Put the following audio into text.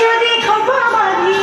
যদি খোপা বাঁধি